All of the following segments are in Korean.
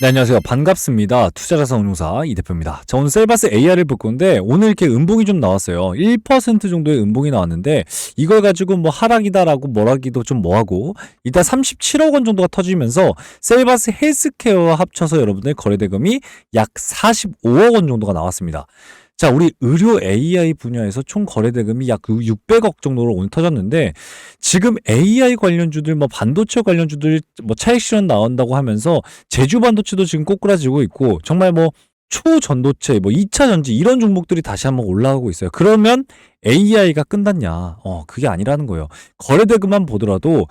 네, 안녕하세요. 반갑습니다. 투자자산 운용사 이 대표입니다. 자, 오늘 셀바스 AR을 볼 건데, 오늘 이렇게 음봉이 좀 나왔어요. 1% 정도의 음봉이 나왔는데, 이걸 가지고 뭐 하락이다라고 뭐라기도 좀 뭐하고, 일단 37억 원 정도가 터지면서, 셀바스 헬스케어와 합쳐서 여러분들 거래대금이 약 45억 원 정도가 나왔습니다. 자, 우리 의료 AI 분야에서 총 거래 대금이 약 600억 정도로 오늘 터졌는데 지금 AI 관련주들 뭐 반도체 관련주들 뭐 차익 실현 나온다고 하면서 제주 반도체도 지금 꼬꾸라지고 있고 정말 뭐 초전도체 뭐 2차 전지 이런 종목들이 다시 한번 올라가고 있어요. 그러면 AI가 끝났냐? 어, 그게 아니라는 거예요. 거래 대금만 보더라도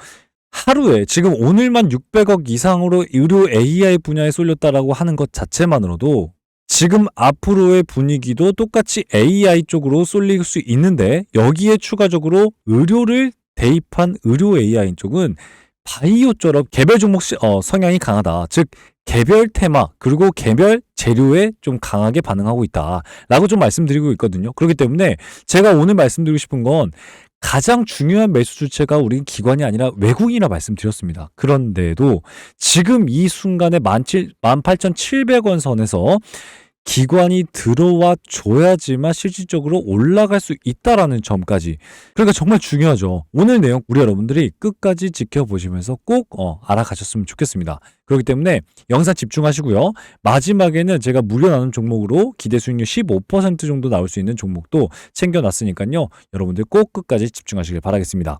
하루에 지금 오늘만 600억 이상으로 의료 AI 분야에 쏠렸다라고 하는 것 자체만으로도 지금 앞으로의 분위기도 똑같이 AI 쪽으로 쏠릴 수 있는데 여기에 추가적으로 의료를 대입한 의료 AI 쪽은 바이오처럼 개별 종목 시, 어, 성향이 강하다. 즉 개별 테마 그리고 개별 재료에 좀 강하게 반응하고 있다라고 좀 말씀드리고 있거든요. 그렇기 때문에 제가 오늘 말씀드리고 싶은 건 가장 중요한 매수 주체가 우리 기관이 아니라 외국인이라 말씀드렸습니다. 그런데도 지금 이 순간에 18,700원 선에서 기관이 들어와 줘야지만 실질적으로 올라갈 수 있다라는 점까지. 그러니까 정말 중요하죠. 오늘 내용 우리 여러분들이 끝까지 지켜보시면서 꼭 어, 알아가셨으면 좋겠습니다. 그렇기 때문에 영상 집중하시고요. 마지막에는 제가 무료 나눈 종목으로 기대 수익률 15% 정도 나올 수 있는 종목도 챙겨놨으니까요. 여러분들 꼭 끝까지 집중하시길 바라겠습니다.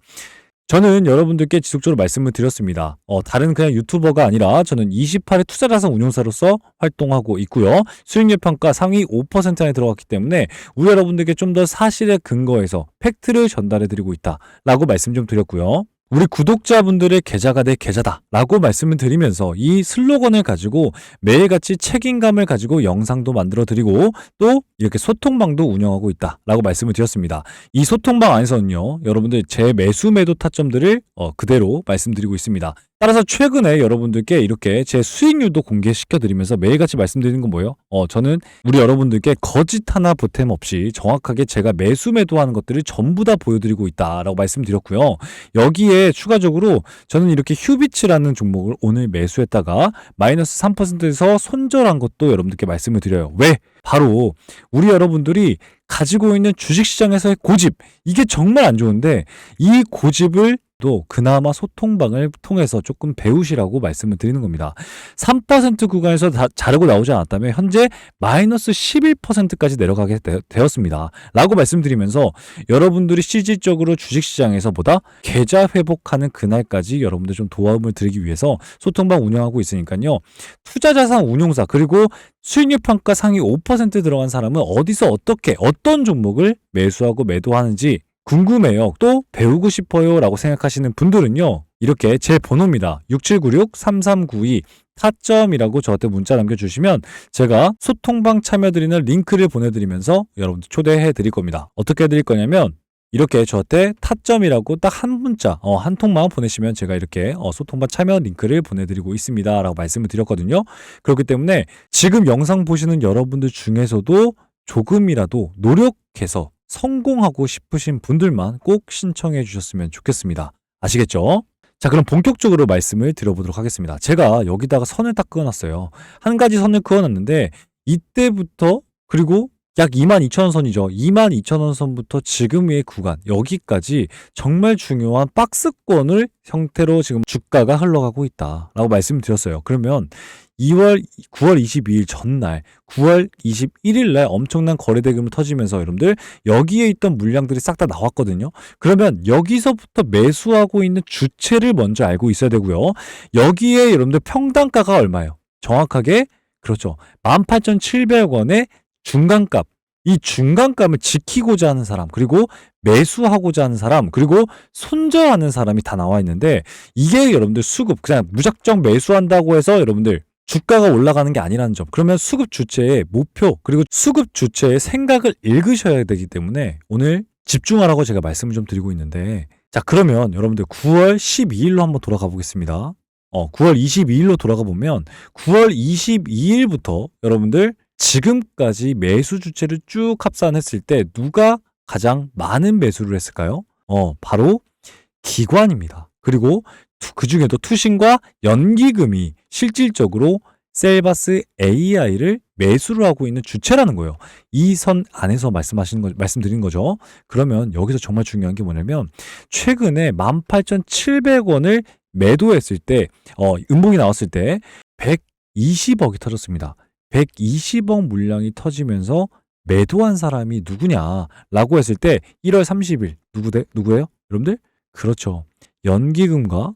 저는 여러분들께 지속적으로 말씀을 드렸습니다. 어, 다른 그냥 유튜버가 아니라 저는 28회 투자자산 운용사로서 활동하고 있고요. 수익률 평가 상위 5% 안에 들어갔기 때문에 우리 여러분들께 좀 더 사실에 근거해서 팩트를 전달해 드리고 있다라고 말씀 좀 드렸고요. 우리 구독자분들의 계좌가 내 계좌다 라고 말씀을 드리면서 이 슬로건을 가지고 매일같이 책임감을 가지고 영상도 만들어 드리고 또 이렇게 소통방도 운영하고 있다 라고 말씀을 드렸습니다. 이 소통방 안에서는요 여러분들 제 매수 매도 타점들을 어, 그대로 말씀드리고 있습니다. 따라서 최근에 여러분들께 이렇게 제 수익률도 공개시켜 드리면서 매일같이 말씀드리는 건 뭐예요? 어, 저는 우리 여러분들께 거짓 하나 보탬 없이 정확하게 제가 매수 매도하는 것들을 전부 다 보여드리고 있다라고 말씀드렸고요. 여기에 추가적으로 저는 이렇게 휴비츠라는 종목을 오늘 매수했다가 마이너스 3%에서 손절한 것도 여러분들께 말씀을 드려요. 왜? 바로 우리 여러분들이 가지고 있는 주식시장에서의 고집 이게 정말 안 좋은데 이 고집을 도 그나마 소통방을 통해서 조금 배우시라고 말씀을 드리는 겁니다. 3% 구간에서 다 자르고 나오지 않았다면 현재 마이너스 11%까지 내려가게 되, 었습니다 라고 말씀드리면서 여러분들이 실질적으로 주식시장에서 보다 계좌 회복하는 그날까지 여러분들 좀 도움을 드리기 위해서 소통방 운영하고 있으니까요. 투자자산 운용사 그리고 수익률 평가 상위 5% 들어간 사람은 어디서 어떻게 어떤 종목을 매수하고 매도하는지 궁금해요. 또 배우고 싶어요. 라고 생각하시는 분들은요. 이렇게 제 번호입니다. 6796-3392 타점이라고 저한테 문자 남겨주시면 제가 소통방 참여드리는 링크를 보내드리면서 여러분들 초대해 드릴 겁니다. 어떻게 해드릴 거냐면 이렇게 저한테 타점이라고 딱 한 문자, 어, 한 통만 보내시면 제가 이렇게 어, 소통방 참여 링크를 보내드리고 있습니다. 라고 말씀을 드렸거든요. 그렇기 때문에 지금 영상 보시는 여러분들 중에서도 조금이라도 노력해서 성공하고 싶으신 분들만 꼭 신청해 주셨으면 좋겠습니다. 아시겠죠? 자, 그럼 본격적으로 말씀을 드려보도록 하겠습니다. 제가 여기다가 선을 딱 그어놨어요. 한 가지 선을 그어놨는데, 이때부터, 그리고 약 22,000원 선이죠. 22,000원 선부터 지금의 구간, 여기까지 정말 중요한 박스권을 형태로 지금 주가가 흘러가고 있다. 라고 말씀드렸어요. 그러면 2월 9월 22일 전날 9월 21일 날 엄청난 거래 대금을 터지면서 여러분들 여기에 있던 물량들이 싹 다 나왔거든요. 그러면 여기서부터 매수하고 있는 주체를 먼저 알고 있어야 되고요. 여기에 여러분들 평단가가 얼마예요? 정확하게 그렇죠. 18,700원의 중간값. 이 중간값을 지키고자 하는 사람, 그리고 매수하고자 하는 사람, 그리고 손절하는 사람이 다 나와 있는데 이게 여러분들 수급 그냥 무작정 매수한다고 해서 여러분들 주가가 올라가는 게 아니라는 점. 그러면 수급 주체의 목표 그리고 수급 주체의 생각을 읽으셔야 되기 때문에 오늘 집중하라고 제가 말씀을 좀 드리고 있는데 자 그러면 여러분들 9월 12일로 한번 돌아가 보겠습니다. 어 9월 22일로 돌아가 보면 9월 22일부터 여러분들 지금까지 매수 주체를 쭉 합산했을 때 누가 가장 많은 매수를 했을까요? 어 바로 기관입니다. 그리고 그 중에도 투신과 연기금이 실질적으로 셀바스 AI를 매수를 하고 있는 주체라는 거예요. 이 선 안에서 말씀하시는 거, 말씀드린 거죠. 그러면 여기서 정말 중요한 게 뭐냐면 최근에 18,700원을 매도했을 때, 어, 음봉이 나왔을 때 120억이 터졌습니다. 120억 물량이 터지면서 매도한 사람이 누구냐라고 했을 때 1월 30일 누구 대 누구예요? 여러분들? 그렇죠. 연기금과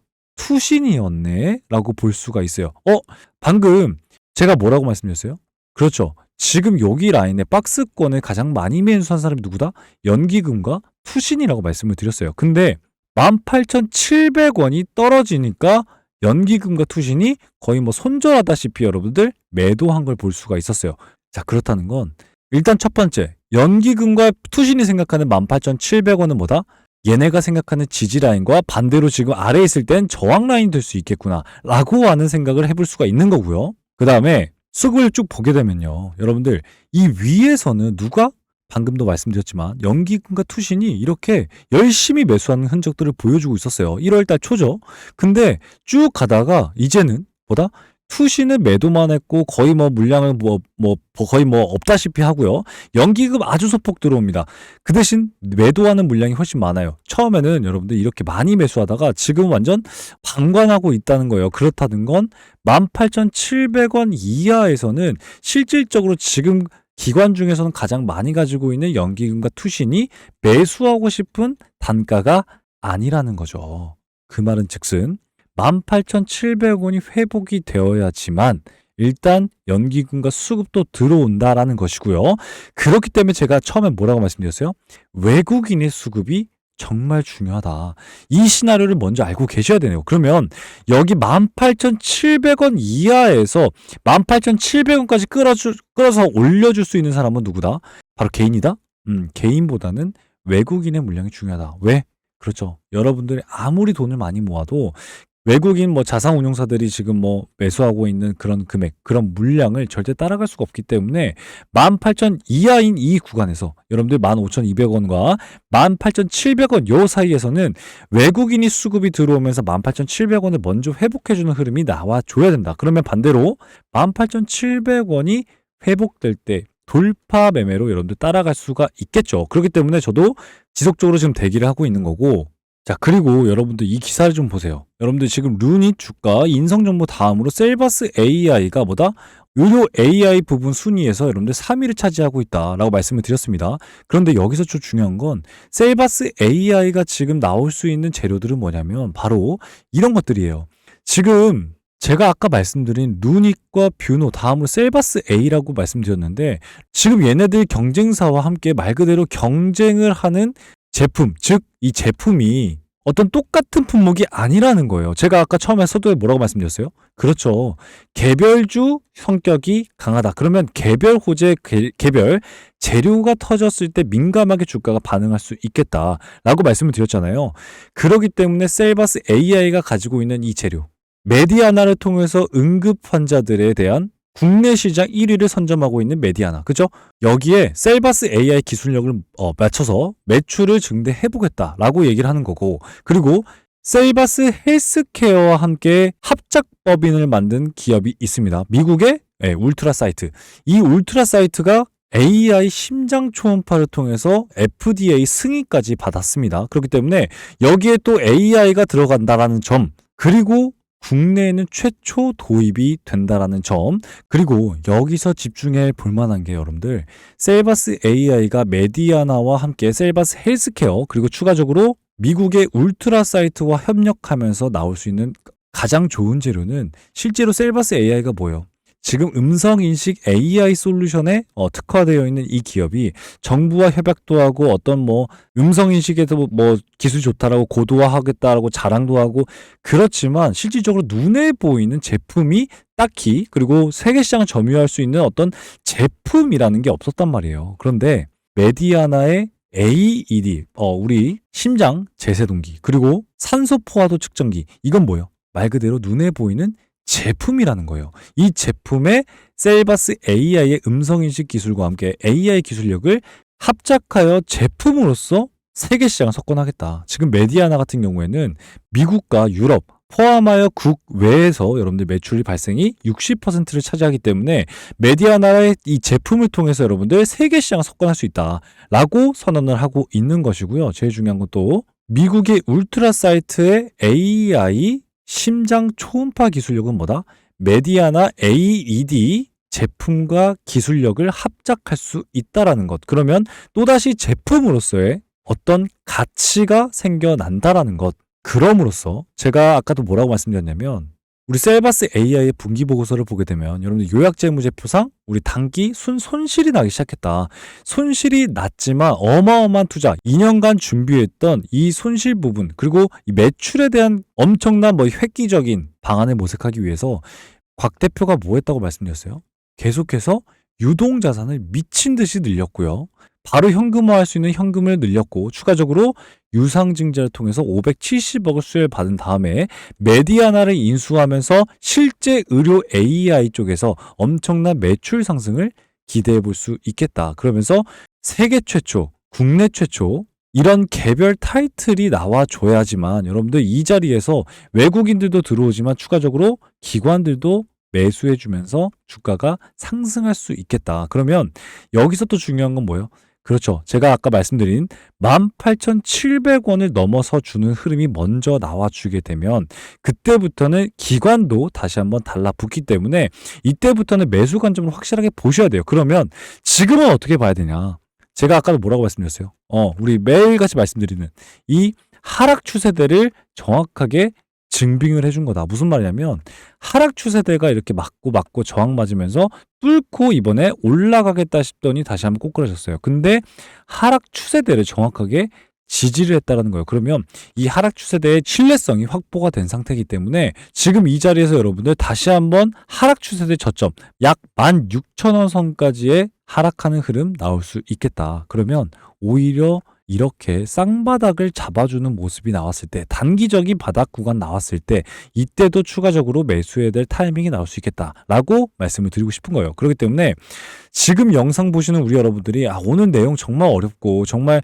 투신이었네 라고 볼 수가 있어요. 어, 방금 제가 뭐라고 말씀드렸어요? 그렇죠. 지금 여기 라인에 박스권을 가장 많이 매수한 사람이 누구다? 연기금과 투신이라고 말씀을 드렸어요. 근데 18,700원이 떨어지니까 연기금과 투신이 거의 뭐 손절하다시피 여러분들 매도한 걸 볼 수가 있었어요. 자, 그렇다는 건 일단 첫 번째, 연기금과 투신이 생각하는 18,700원은 뭐다? 얘네가 생각하는 지지 라인과 반대로 지금 아래에 있을 땐 저항 라인이 될수 있겠구나 라고 하는 생각을 해볼 수가 있는 거고요. 그 다음에 수급을 쭉 보게 되면요. 여러분들 이 위에서는 누가 방금도 말씀드렸지만 연기금과 투신이 이렇게 열심히 매수하는 흔적들을 보여주고 있었어요. 1월달 초죠. 근데 쭉 가다가 이제는 보다 투신은 매도만 했고 거의 뭐 물량을 뭐, 뭐 거의 뭐 없다시피 하고요. 연기금 아주 소폭 들어옵니다. 그 대신 매도하는 물량이 훨씬 많아요. 처음에는 여러분들 이렇게 많이 매수하다가 지금 완전 방관하고 있다는 거예요. 그렇다는 건 18,700원 이하에서는 실질적으로 지금 기관 중에서는 가장 많이 가지고 있는 연기금과 투신이 매수하고 싶은 단가가 아니라는 거죠. 그 말은 즉슨 18,700원이 회복이 되어야지만 일단 연기금과 수급도 들어온다라는 것이고요. 그렇기 때문에 제가 처음에 뭐라고 말씀드렸어요? 외국인의 수급이 정말 중요하다. 이 시나리오를 먼저 알고 계셔야 되네요. 그러면 여기 18,700원 이하에서 18,700원까지 끌어주, 끌어서 올려줄 수 있는 사람은 누구다? 바로 개인이다? 음, 개인보다는 외국인의 물량이 중요하다. 왜? 그렇죠. 여러분들이 아무리 돈을 많이 모아도 외국인 뭐 자산 운용사들이 지금 뭐 매수하고 있는 그런 금액, 그런 물량을 절대 따라갈 수가 없기 때문에 18,000 이하인 이 구간에서 여러분들 15,200원과 18,700원 요 사이에서는 외국인이 수급이 들어오면서 18,700원을 먼저 회복해주는 흐름이 나와줘야 된다. 그러면 반대로 18,700원이 회복될 때 돌파 매매로 여러분들 따라갈 수가 있겠죠. 그렇기 때문에 저도 지속적으로 지금 대기를 하고 있는 거고 자, 그리고 여러분들 이 기사를 좀 보세요. 여러분들 지금 루닛 주가 인성정보 다음으로 셀바스 AI가 뭐다? 의료 AI 부분 순위에서 여러분들 3위를 차지하고 있다라고 말씀을 드렸습니다. 그런데 여기서 좀 중요한 건 셀바스 AI가 지금 나올 수 있는 재료들은 뭐냐면 바로 이런 것들이에요. 지금 제가 아까 말씀드린 루닉과 뷰노 다음으로 셀바스 A라고 말씀드렸는데 지금 얘네들 경쟁사와 함께 말 그대로 경쟁을 하는 제품, 즉 이 제품이 어떤 똑같은 품목이 아니라는 거예요. 제가 아까 처음에 서두에 뭐라고 말씀드렸어요? 그렇죠. 개별주 성격이 강하다. 그러면 개별 호재, 개, 개별 재료가 터졌을 때 민감하게 주가가 반응할 수 있겠다라고 말씀을 드렸잖아요. 그렇기 때문에 셀바스 AI가 가지고 있는 이 재료, 메디아나를 통해서 응급 환자들에 대한 국내 시장 1위를 선점하고 있는 메디아나. 그죠? 여기에 셀바스 AI 기술력을 어, 맞춰서 매출을 증대해 보겠다라고 얘기를 하는 거고. 그리고 셀바스 헬스케어와 함께 합작법인을 만든 기업이 있습니다. 미국의 네, 울트라 사이트. 이 울트라 사이트가 AI 심장 초음파를 통해서 FDA 승인까지 받았습니다. 그렇기 때문에 여기에 또 AI가 들어간다라는 점, 그리고 국내에는 최초 도입이 된다라는 점 그리고 여기서 집중해 볼 만한 게 여러분들 셀바스 AI가 메디아나와 함께 셀바스 헬스케어 그리고 추가적으로 미국의 울트라 사이트와 협력하면서 나올 수 있는 가장 좋은 재료는 실제로 셀바스 AI가 뭐예요? 지금 음성 인식 AI 솔루션에 어, 특화되어 있는 이 기업이 정부와 협약도 하고 어떤 뭐 음성 인식에도 뭐 기술 좋다라고 고도화하겠다라고 자랑도 하고 그렇지만 실질적으로 눈에 보이는 제품이 딱히 그리고 세계 시장을 점유할 수 있는 어떤 제품이라는 게 없었단 말이에요. 그런데 메디아나의 AED, 어, 우리 심장 제세동기, 그리고 산소 포화도 측정기, 이건 뭐예요? 말 그대로 눈에 보이는 제품이라는 거예요. 이 제품에 셀바스 AI의 음성인식 기술과 함께 AI 기술력을 합작하여 제품으로서 세계 시장을 석권하겠다. 지금 메디아나 같은 경우에는 미국과 유럽, 포함하여 국외에서 여러분들 매출이 발생이 60%를 차지하기 때문에 메디아나의 이 제품을 통해서 여러분들 세계 시장을 석권할 수 있다라고 선언을 하고 있는 것이고요. 제일 중요한 건 또 미국의 울트라 사이트의 AI 심장 초음파 기술력은 뭐다? 메디아나 AED 제품과 기술력을 합작할 수 있다라는 것. 그러면 또다시 제품으로서의 어떤 가치가 생겨난다라는 것. 그럼으로써 제가 아까도 뭐라고 말씀드렸냐면 우리 셀바스 AI의 분기 보고서를 보게 되면 여러분들 요약재무제표상 우리 단기 순 손실이 나기 시작했다. 손실이 났지만 어마어마한 투자, 2년간 준비했던 이 손실 부분 그리고 이 매출에 대한 엄청난 뭐 획기적인 방안을 모색하기 위해서 곽 대표가 뭐 했다고 말씀드렸어요? 계속해서 유동 자산을 미친 듯이 늘렸고요. 바로 현금화할 수 있는 현금을 늘렸고 추가적으로 유상증자를 통해서 570억을 수혜를 받은 다음에 메디아나를 인수하면서 실제 의료 AI 쪽에서 엄청난 매출 상승을 기대해 볼 수 있겠다. 그러면서 세계 최초, 국내 최초 이런 개별 타이틀이 나와줘야지만 여러분들 이 자리에서 외국인들도 들어오지만 추가적으로 기관들도 매수해주면서 주가가 상승할 수 있겠다. 그러면 여기서 또 중요한 건 뭐예요? 그렇죠. 제가 아까 말씀드린 18,700원을 넘어서 주는 흐름이 먼저 나와주게 되면 그때부터는 기관도 다시 한번 달라붙기 때문에 이때부터는 매수 관점을 확실하게 보셔야 돼요. 그러면 지금은 어떻게 봐야 되냐? 제가 아까도 뭐라고 말씀드렸어요? 어, 우리 매일같이 말씀드리는 이 하락 추세대를 정확하게 증빙을 해준 거다. 무슨 말이냐면 하락 추세대가 이렇게 맞고 맞고 저항 맞으면서 뚫고 이번에 올라가겠다 싶더니 다시 한번 꼬꾸라졌어요. 근데 하락 추세대를 정확하게 지지를 했다라는 거예요. 그러면 이 하락 추세대의 신뢰성이 확보가 된 상태이기 때문에 지금 이 자리에서 여러분들 다시 한번 하락 추세대 저점 약 16,000원 선까지의 하락하는 흐름 나올 수 있겠다. 그러면 오히려 이렇게 쌍바닥을 잡아주는 모습이 나왔을 때 단기적인 바닥 구간 나왔을 때 이때도 추가적으로 매수해야 될 타이밍이 나올 수 있겠다라고 말씀을 드리고 싶은 거예요. 그렇기 때문에 지금 영상 보시는 우리 여러분들이 아 오늘 내용 정말 어렵고 정말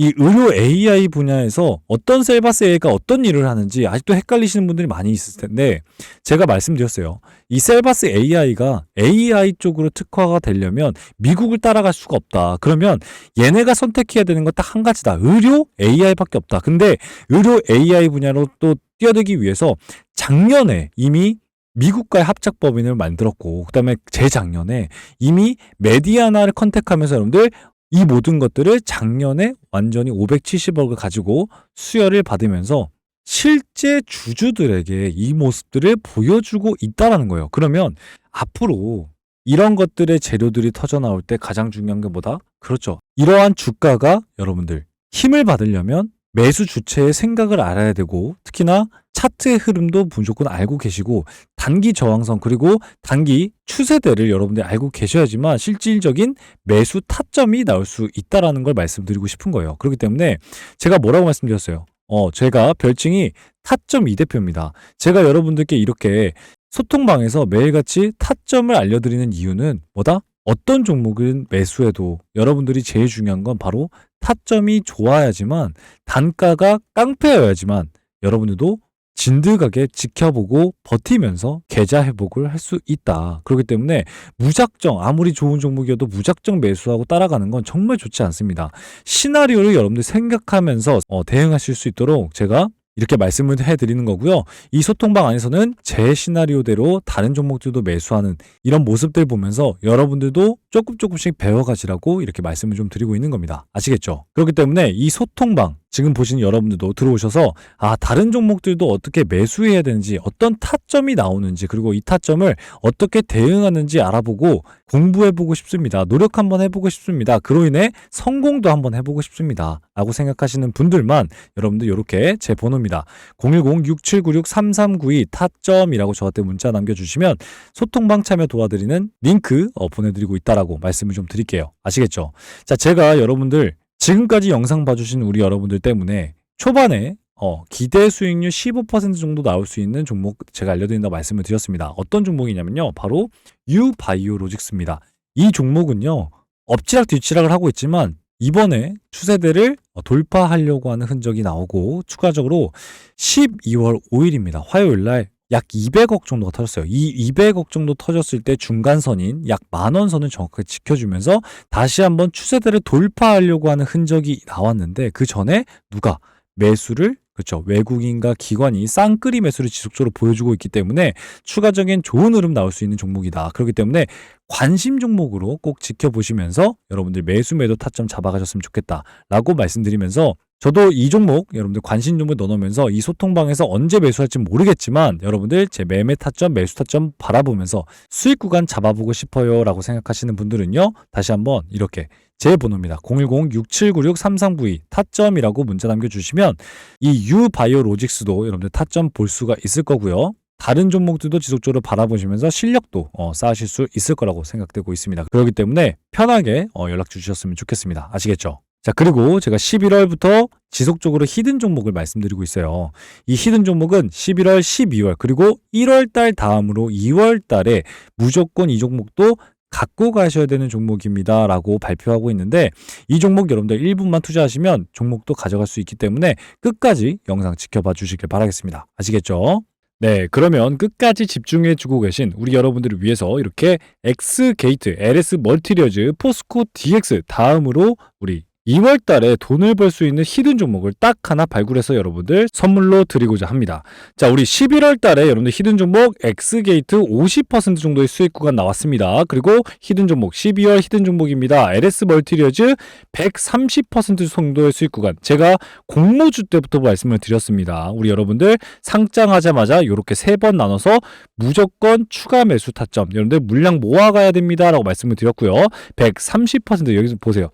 이 의료 AI 분야에서 어떤 셀바스 AI가 어떤 일을 하는지 아직도 헷갈리시는 분들이 많이 있을 텐데 제가 말씀드렸어요. 이 셀바스 AI가 AI 쪽으로 특화가 되려면 미국을 따라갈 수가 없다. 그러면 얘네가 선택해야 되는 건 딱 한 가지다. 의료 AI밖에 없다. 근데 의료 AI 분야로 또 뛰어들기 위해서 작년에 이미 미국과의 합작 법인을 만들었고 그다음에 재작년에 이미 메디아나를 컨택하면서 여러분들 이 모든 것들을 작년에 완전히 570억을 가지고 수혈을 받으면서 실제 주주들에게 이 모습들을 보여주고 있다라는 거예요. 그러면 앞으로 이런 것들의 재료들이 터져 나올 때 가장 중요한 게 뭐다? 그렇죠. 이러한 주가가 여러분들 힘을 받으려면 매수 주체의 생각을 알아야 되고 특히나 차트의 흐름도 무조건 알고 계시고 단기 저항선 그리고 단기 추세대를 여러분들이 알고 계셔야지만 실질적인 매수 타점이 나올 수 있다라는 걸 말씀드리고 싶은 거예요. 그렇기 때문에 제가 뭐라고 말씀드렸어요? 어, 제가 별칭이 타점 이 대표입니다. 제가 여러분들께 이렇게 소통방에서 매일같이 타점을 알려드리는 이유는 뭐다? 어떤 종목은 매수해도 여러분들이 제일 중요한 건 바로 타점이 좋아야지만 단가가 깡패여야지만 여러분들도 진득하게 지켜보고 버티면서 계좌 회복을 할 수 있다. 그렇기 때문에 무작정 아무리 좋은 종목이어도 무작정 매수하고 따라가는 건 정말 좋지 않습니다. 시나리오를 여러분들 생각하면서 어, 대응하실 수 있도록 제가 이렇게 말씀을 해드리는 거고요. 이 소통방 안에서는 제 시나리오대로 다른 종목들도 매수하는 이런 모습들 보면서 여러분들도 조금 조금씩 배워가시라고 이렇게 말씀을 좀 드리고 있는 겁니다. 아시겠죠? 그렇기 때문에 이 소통방 지금 보시는 여러분들도 들어오셔서 아 다른 종목들도 어떻게 매수해야 되는지 어떤 타점이 나오는지 그리고 이 타점을 어떻게 대응하는지 알아보고 공부해보고 싶습니다. 노력 한번 해보고 싶습니다. 그로 인해 성공도 한번 해보고 싶습니다. 라고 생각하시는 분들만 여러분들 이렇게 제 번호입니다. 010-6796-3392 타점이라고 저한테 문자 남겨주시면 소통방 참여 도와드리는 링크 어, 보내드리고 있다라고 말씀을 좀 드릴게요. 아시겠죠? 자 제가 여러분들 지금까지 영상 봐주신 우리 여러분들 때문에 초반에 어, 기대 수익률 15% 정도 나올 수 있는 종목 제가 알려드린다고 말씀을 드렸습니다. 어떤 종목이냐면요. 바로 유바이오로직스입니다. 이 종목은요. 엎치락 뒤치락을 하고 있지만 이번에 추세대를 어, 돌파하려고 하는 흔적이 나오고 추가적으로 12월 5일입니다. 화요일 날 약 200억 정도가 터졌어요. 이 200억 정도 터졌을 때 중간선인 약 만원 선을 정확하게 지켜주면서 다시 한번 추세대를 돌파하려고 하는 흔적이 나왔는데 그 전에 누가 매수를 그렇죠. 외국인과 기관이 쌍끌이 매수를 지속적으로 보여주고 있기 때문에 추가적인 좋은 흐름 나올 수 있는 종목이다. 그렇기 때문에 관심 종목으로 꼭 지켜보시면서 여러분들 매수 매도 타점 잡아가셨으면 좋겠다라고 말씀드리면서 저도 이 종목 여러분들 관심 종목 넣어놓으면서 이 소통방에서 언제 매수할지 모르겠지만 여러분들 제 매매 타점 매수 타점 바라보면서 수익 구간 잡아보고 싶어요 라고 생각하시는 분들은요 다시 한번 이렇게 제 번호입니다 010-6796-3392 타점이라고 문자 남겨주시면 이 유바이오로직스도 여러분들 타점 볼 수가 있을 거고요 다른 종목들도 지속적으로 바라보시면서 실력도 어, 쌓으실 수 있을 거라고 생각되고 있습니다. 그렇기 때문에 편하게 어, 연락 주셨으면 좋겠습니다. 아시겠죠? 자, 그리고 제가 11월부터 지속적으로 히든 종목을 말씀드리고 있어요. 이 히든 종목은 11월, 12월, 그리고 1월 달 다음으로 2월 달에 무조건 이 종목도 갖고 가셔야 되는 종목입니다. 라고 발표하고 있는데 이 종목 여러분들 1분만 투자하시면 종목도 가져갈 수 있기 때문에 끝까지 영상 지켜봐 주시길 바라겠습니다. 아시겠죠? 네, 그러면 끝까지 집중해 주고 계신 우리 여러분들을 위해서 이렇게 X게이트, LS 멀티리어즈, 포스코 DX 다음으로 우리 2월 달에 돈을 벌 수 있는 히든 종목을 딱 하나 발굴해서 여러분들 선물로 드리고자 합니다. 자, 우리 11월 달에 여러분들 히든 종목 X게이트 50% 정도의 수익 구간 나왔습니다. 그리고 히든 종목 12월 히든 종목입니다. LS 멀티리어즈 130% 정도의 수익 구간. 제가 공모주 때부터 말씀을 드렸습니다. 우리 여러분들 상장하자마자 이렇게 세 번 나눠서 무조건 추가 매수 타점. 여러분들 물량 모아가야 됩니다라고 말씀을 드렸고요. 130% 여기서 보세요.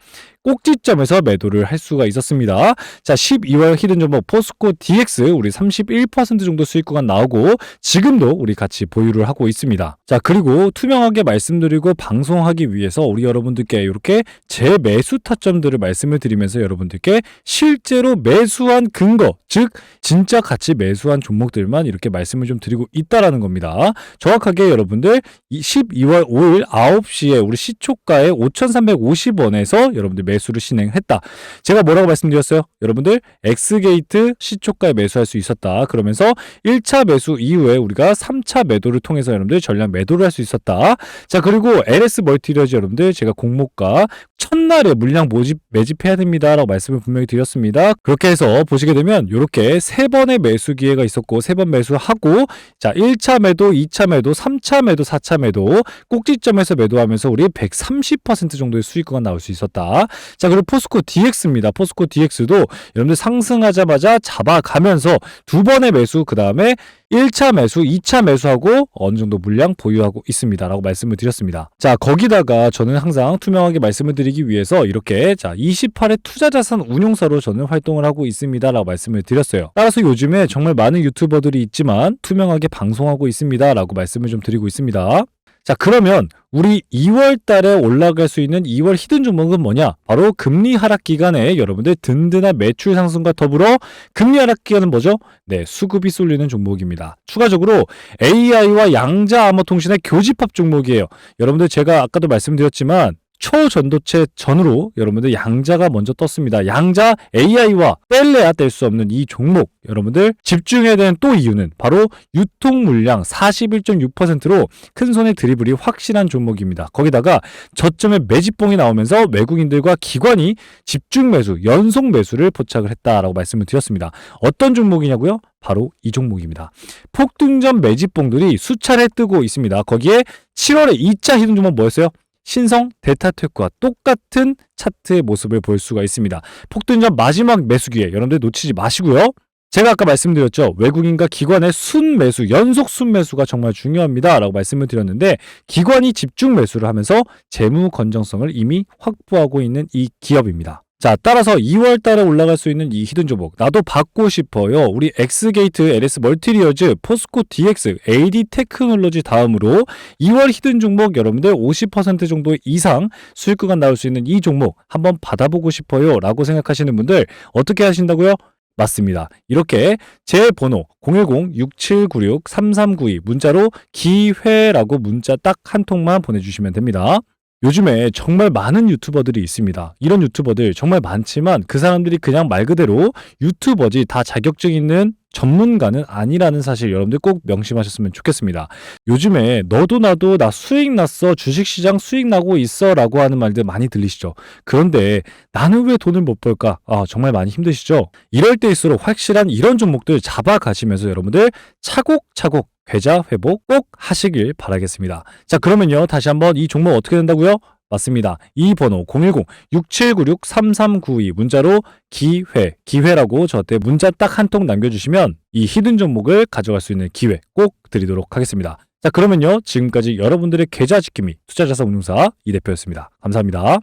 꼭지점에서 매도를 할 수가 있었습니다. 자, 12월 히든 종목 포스코 DX 우리 31% 정도 수익 구간 나오고 지금도 우리 같이 보유를 하고 있습니다. 자, 그리고 투명하게 말씀드리고 방송하기 위해서 우리 여러분들께 이렇게 제 매수 타점들을 말씀을 드리면서 여러분들께 실제로 매수한 근거, 즉 진짜 같이 매수한 종목들만 이렇게 말씀을 좀 드리고 있다라는 겁니다. 정확하게 여러분들 12월 5일 9시에 우리 시초가에 5,350원에서 여러분들 매 수를 진행했다. 제가 뭐라고 말씀드렸어요? 여러분들 엑스게이트 시초가에 매수할 수 있었다. 그러면서 1차 매수 이후에 우리가 3차 매도를 통해서 여러분들 전량 매도를 할 수 있었다. 자, 그리고 LS 멀티리어즈 여러분들 제가 공모가 첫날에 물량 모집 매집해야 됩니다 라고 말씀을 분명히 드렸습니다. 그렇게 해서 보시게 되면 이렇게 세 번의 매수 기회가 있었고 세 번 매수하고 자, 1차 매도, 2차 매도, 3차 매도, 4차 매도 꼭지점에서 매도하면서 우리 130% 정도의 수익가 나올 수 있었다. 자, 그리고 포스코 DX입니다. 포스코 DX도 여러분들 상승하자마자 잡아가면서 두 번의 매수, 그 다음에 1차 매수, 2차 매수하고 어느 정도 물량 보유하고 있습니다. 라고 말씀을 드렸습니다. 자, 거기다가 저는 항상 투명하게 말씀을 드리기 위해서 이렇게 자, 28회 투자자산 운용사로 저는 활동을 하고 있습니다. 라고 말씀을 드렸어요. 따라서 요즘에 정말 많은 유튜버들이 있지만 투명하게 방송하고 있습니다. 라고 말씀을 좀 드리고 있습니다. 자, 그러면 우리 2월 달에 올라갈 수 있는 2월 히든 종목은 뭐냐? 바로 금리 하락 기간에 여러분들 든든한 매출 상승과 더불어 금리 하락 기간은 뭐죠? 네, 수급이 쏠리는 종목입니다. 추가적으로 AI와 양자 암호 통신의 교집합 종목이에요. 여러분들 제가 아까도 말씀드렸지만 초전도체 전후로 여러분들 양자가 먼저 떴습니다. 양자 AI와 뗄래야 뗄 수 없는 이 종목 여러분들 집중해야 되는 또 이유는 바로 유통 물량 41.6%로 큰 손의 드리블이 확실한 종목입니다. 거기다가 저점에 매집봉이 나오면서 외국인들과 기관이 집중 매수, 연속 매수를 포착을 했다라고 말씀을 드렸습니다. 어떤 종목이냐고요? 바로 이 종목입니다. 폭등전 매집봉들이 수차례 뜨고 있습니다. 거기에 7월에 2차 히든 종목 뭐였어요? 신성 데타텍과 똑같은 차트의 모습을 볼 수가 있습니다. 폭등전 마지막 매수 기회 여러분들 놓치지 마시고요. 제가 아까 말씀드렸죠. 외국인과 기관의 순 매수, 연속 순 매수가 정말 중요합니다. 라고 말씀을 드렸는데, 기관이 집중 매수를 하면서 재무 건정성을 이미 확보하고 있는 이 기업입니다. 자, 따라서 2월 달에 올라갈 수 있는 이 히든 종목. 나도 받고 싶어요. 우리 엑스게이트, LS 멀티리어즈, 포스코 DX, AD 테크놀로지 다음으로 2월 히든 종목 여러분들 50% 정도 이상 수익 구간 나올 수 있는 이 종목 한번 받아보고 싶어요. 라고 생각하시는 분들 어떻게 하신다고요? 맞습니다. 이렇게 제 번호 010-6796-3392 문자로 기회라고 문자 딱 한 통만 보내주시면 됩니다. 요즘에 정말 많은 유튜버들이 있습니다. 이런 유튜버들 정말 많지만 그 사람들이 그냥 말 그대로 유튜버지 다 자격증 있는 전문가는 아니라는 사실 여러분들 꼭 명심하셨으면 좋겠습니다. 요즘에 너도 나도 나 수익 났어 주식시장 수익 나고 있어 라고 하는 말들 많이 들리시죠 그런데 나는 왜 돈을 못 벌까 아 정말 많이 힘드시죠 이럴 때일수록 확실한 이런 종목들 잡아가시면서 여러분들 차곡차곡 계좌 회복 꼭 하시길 바라겠습니다 자 그러면요 다시 한번 이 종목 어떻게 된다고요 맞습니다. 이 번호 010-6796-3392 문자로 기회, 기회라고 저한테 문자 딱 한 통 남겨주시면 이 히든 종목을 가져갈 수 있는 기회 꼭 드리도록 하겠습니다. 자 그러면요 지금까지 여러분들의 계좌 지킴이 투자자산 운용사 이 대표였습니다. 감사합니다.